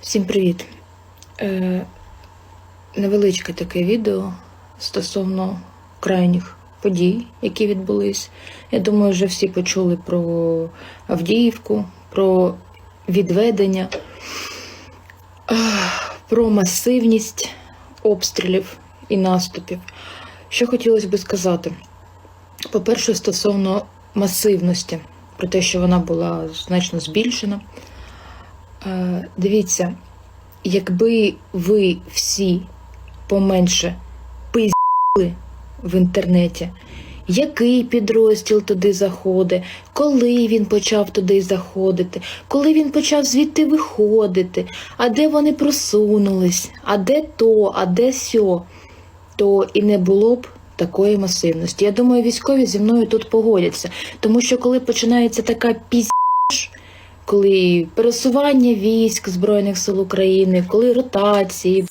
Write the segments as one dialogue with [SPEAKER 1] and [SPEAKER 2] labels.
[SPEAKER 1] Всім привіт! Е, невеличке таке відео стосовно крайніх подій, які відбулись. Я думаю, вже всі почули про Авдіївку, про відведення, про масивність обстрілів і наступів. Що хотілося би сказати? По-перше, стосовно масивності, про те, що вона була значно збільшена. Е, Дивіться, якби ви всі поменше пиздили в інтернеті, який підрозділ туди заходить, коли він почав туди заходити, коли він почав звідти виходити, а де вони просунулись, а де то, а де сьо, то і не було б такої масивності. Я думаю, військові зі мною тут погодяться, тому що коли починається така пізь коли пересування військ Збройних сил України, коли ротації,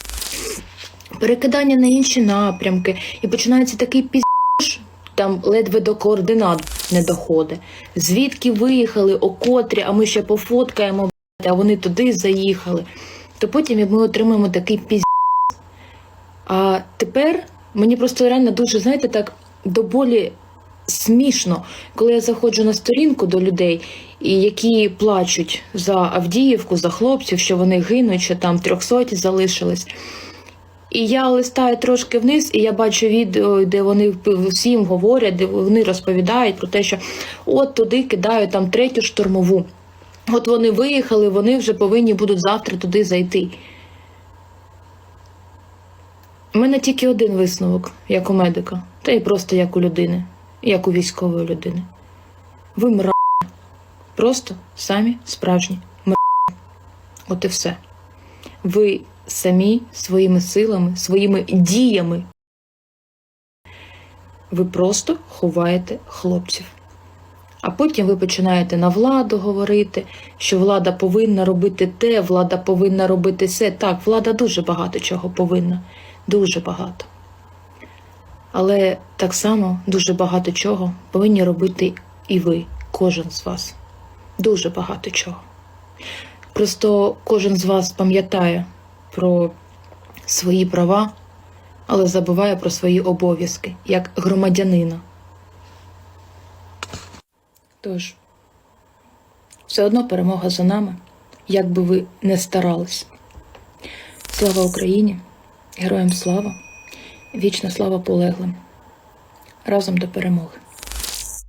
[SPEAKER 1] перекидання на інші напрямки, і починається такий піздіж, там ледве до координат не доходить. Звідки виїхали, о котрі, а ми ще пофоткаємо, а вони туди заїхали. То потім ми отримаємо такий піздіж. А тепер мені просто реально дуже, знаєте, так до болі смішно, коли я заходжу на сторінку до людей, які плачуть за Авдіївку, за хлопців, що вони гинуть, що там трьохсоті залишились. І я листаю трошки вниз, і я бачу відео, де вони всім говорять, де вони розповідають про те, що от туди кидають там третю штурмову. От вони виїхали, вони вже повинні будуть завтра туди зайти. У мене тільки один висновок, як у медика, та й просто як у людини, як у військової людини. Ви мра. Просто самі справжні мра. От і все. Ви самі своїми силами, своїми діями. Ви просто ховаєте хлопців. А потім ви починаєте на владу говорити, що влада повинна робити те, влада повинна робити все. Так, влада дуже багато чого повинна. Дуже багато. Але так само дуже багато чого повинні робити і ви, кожен з вас. Дуже багато чого. Просто кожен з вас пам'ятає про свої права, але забуває про свої обов'язки як громадянина. Тож, все одно перемога за нами, як би ви не старались. Слава Україні! Героям слава! Вічна слава полеглим! Разом до перемоги!